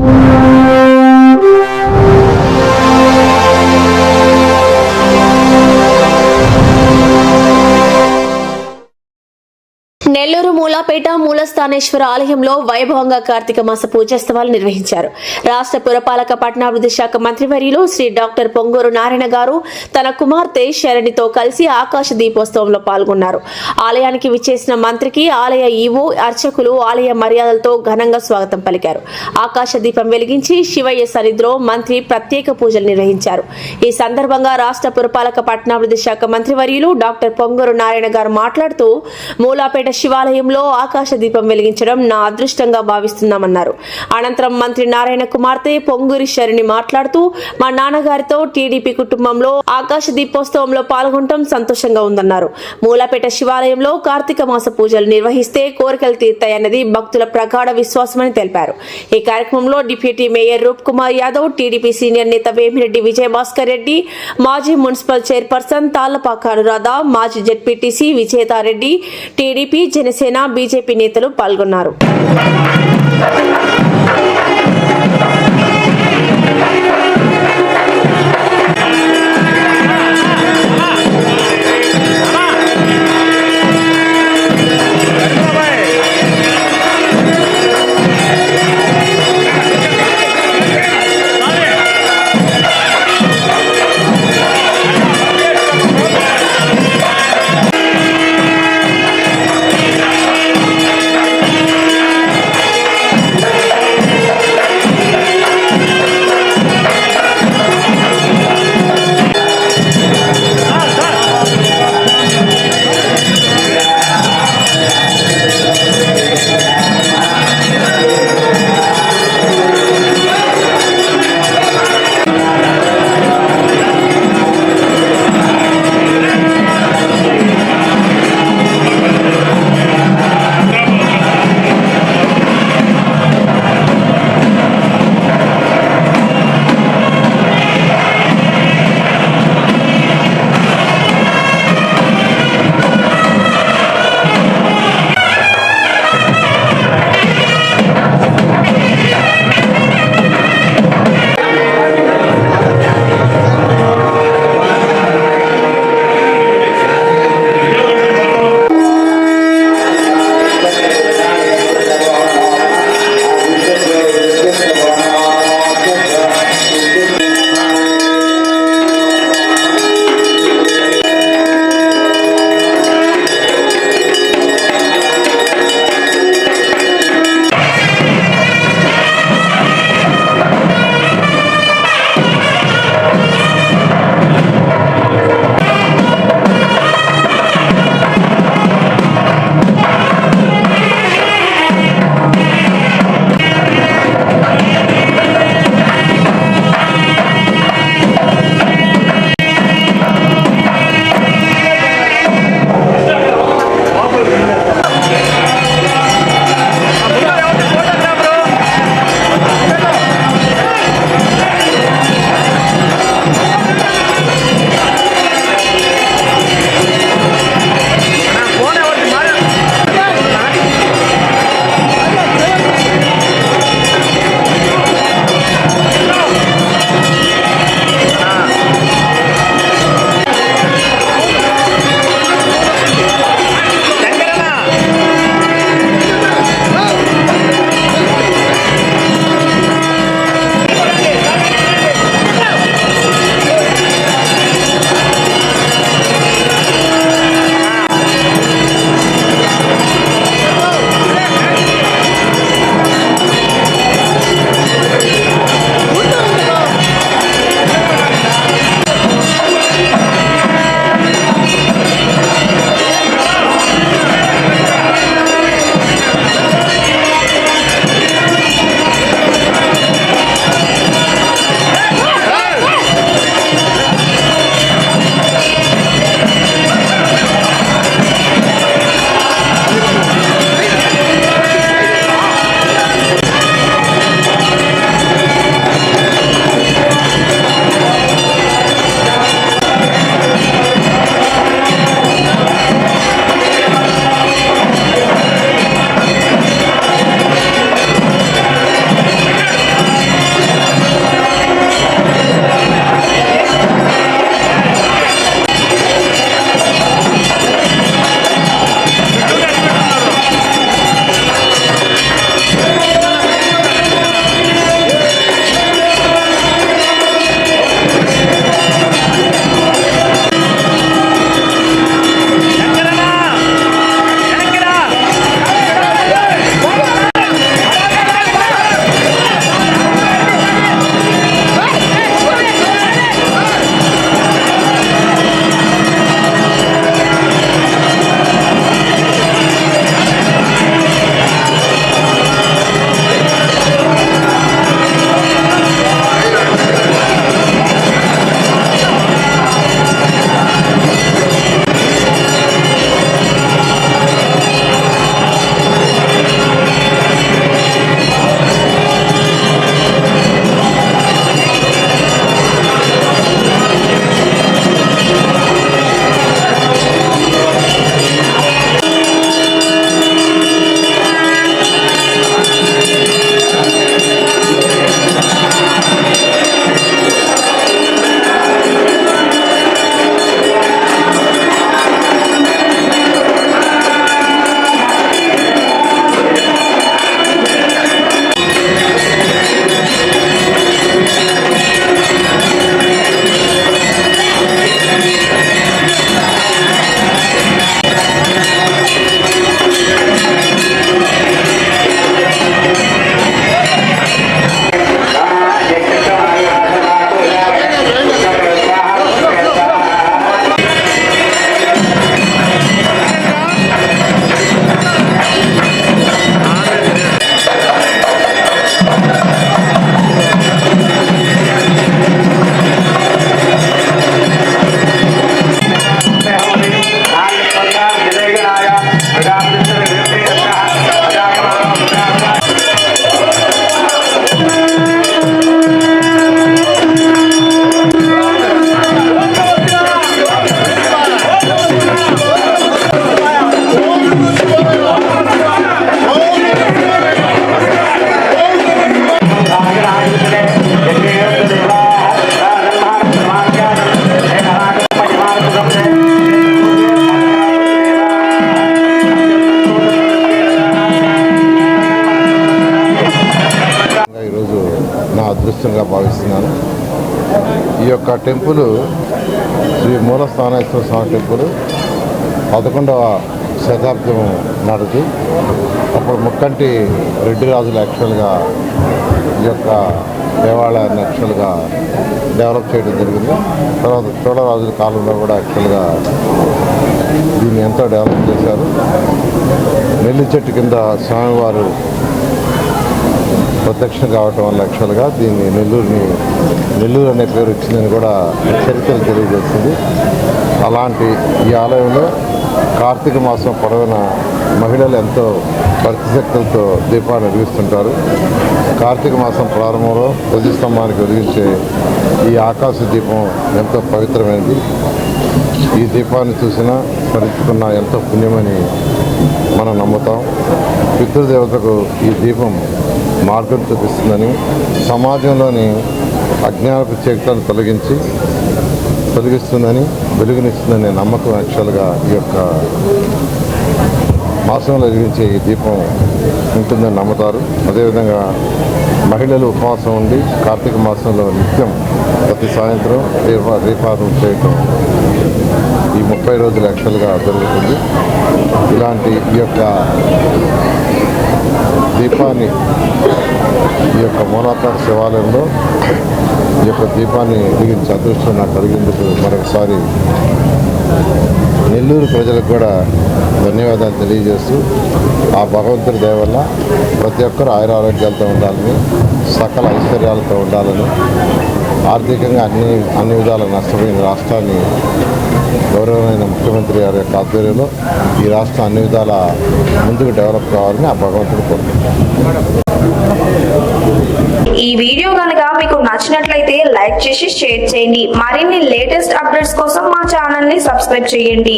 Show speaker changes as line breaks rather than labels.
you. Nellore Mulapeta Moolasthaneswara ఆలయంలో వైభవంగా కార్తీక మాస పూజోత్సవాలు నిర్వహించారు. రాష్ట్ర పురపాలక పట్టణాభివృద్ధి శాఖ మంత్రివర్యులు శ్రీ డాక్టర్ పొంగూరు నారాయణ గారు తన కుమార్తె శరణితో కలిసి ఆకాశ దీపోత్సవంలో పాల్గొన్నారు. ఆలయానికి విచ్చేసిన మంత్రికి ఆలయ ఈవో అర్చకులు ఆలయ మర్యాదలతో ఘనంగా స్వాగతం పలికారు. ఆకాశ దీపం వెలిగించి శివయ్య సన్నిధిలో మంత్రి ప్రత్యేక పూజలు నిర్వహించారు. ఈ సందర్భంగా రాష్ట్ర పురపాలక పట్టణాభివృద్ధి శాఖ మంత్రివర్యులు డాక్టర్ పొంగూరు నారాయణ గారు మాట్లాడుతూ మూలాపేట శివ శివాలయంలో ఆకాశ దీపం వెలిగించడం నా అదృష్టంగా భావిస్తున్నామన్నారు. అనంతరం మంత్రి నారాయణ కుమార్తె పొంగూరి శరణి మాట్లాడుతూ మా నాన్నగారితో టీడీపీ కుటుంబంలో ఆకాశ దీపోత్సవంలో పాల్గొనడం సంతోషంగా ఉందన్నారు. మూలాపేట శివాలయంలో కార్తీక మాస పూజలు నిర్వహిస్తే కోరికలు తీర్తాయన్నది భక్తుల ప్రగాఢ విశ్వాసమని తెలిపారు. ఈ కార్యక్రమంలో deputy mayor Roop Kumar Yadav TDP senior నేత వేమిరెడ్డి విజయభాస్కర్ రెడ్డి మాజీ మున్సిపల్ చైర్పర్సన్ తాళ్ళపాక అనురాధ మాజీ ZPTC Vijetha Reddy TDP Janasena BJP నేతలు పాల్గొన్నారు.
అదృష్టంగా భావిస్తున్నాను. ఈ యొక్క టెంపుల్ శ్రీ మూలస్థానేశ్వర స్వామి టెంపుల్ పదకొండవ శతాబ్దం నాటిది అప్పుడు ముక్కంటి రెడ్డి రాజులు యాక్చువల్గా ఈ యొక్క దేవాలయాన్ని యాక్చువల్గా డెవలప్ చేయడం జరిగింది. తర్వాత చోళరాజుల కాలంలో కూడా యాక్చువల్గా దీన్ని ఎంతో డెవలప్ చేశారు. నెల్లి చెట్టు కింద స్వామివారు ప్రత్యక్షం కావటం వల్ల యాక్చువల్గా దీన్ని నెల్లూరుని నెల్లూరు అనే పేరు వచ్చిందని కూడా చరిత్ర తెలియజేస్తుంది అలాంటి ఈ ఆలయంలో కార్తీక మాసం పొడవున మహిళలు ఎంతో భక్తిశక్తులతో దీపాన్ని వెలిగిస్తుంటారు. కార్తీక మాసం ప్రారంభంలో ప్రతిస్తంభానికి వెలిగించే ఈ ఆకాశ దీపం ఎంతో పవిత్రమైనది. ఈ దీపాన్ని చూసినా స్మరించుకున్నా ఎంతో పుణ్యమని మనం నమ్ముతాం. పితృదేవతకు ఈ దీపం మార్గం చూపిస్తుందని సమాజంలోని అజ్ఞానపు చీకట్లను తొలగించి తొలగిస్తుందని వెలుగునిస్తుందనే నమ్మకం యాక్చువల్గా ఈ యొక్క మాసంలో వెలిగించే ఈ దీపం ఉంటుందని నమ్ముతారు. అదేవిధంగా మహిళలు ఉపవాసం ఉండి కార్తీక మాసంలో నిత్యం ప్రతి సాయంత్రం దీప దీపారం చేయటం ఈ ముప్పై రోజులు యాక్చువల్గా జరుగుతుంది. ఇలాంటి ఈ యొక్క దీపాన్ని ఈ యొక్క మూలాకార శివాలయంలో ఈ యొక్క దీపాన్ని వెలిగించే అదృష్టం నాకు కలిగేందుకు మరొకసారి నెల్లూరు ప్రజలకు కూడా ధన్యవాదాలు తెలియజేస్తూ ఆ భగవంతుడి దయ వల్ల ప్రతి ఒక్కరూ ఆయుర ఆరోగ్యాలతో ఉండాలని సకల ఐశ్వర్యాలతో ఉండాలని ఆర్థికంగా అన్ని అన్ని విధాల నష్టపోయిన రాష్ట్రాన్ని గౌరవమైన ముఖ్యమంత్రి గారి యొక్క ఆధ్వర్యంలో ఈ రాష్ట్రం అన్ని విధాల ముందుకు డెవలప్ కావాలని ఆ భగవంతుడు కోరుకుంటున్నాను
ఈ వీడియో కనుక మీకు నచ్చినట్లయితే లైక్ చేసి షేర్ చేయండి. మరిన్ని లేటెస్ట్ అప్డేట్స్ కోసం మా ఛానల్ని సబ్స్క్రైబ్ చేయండి.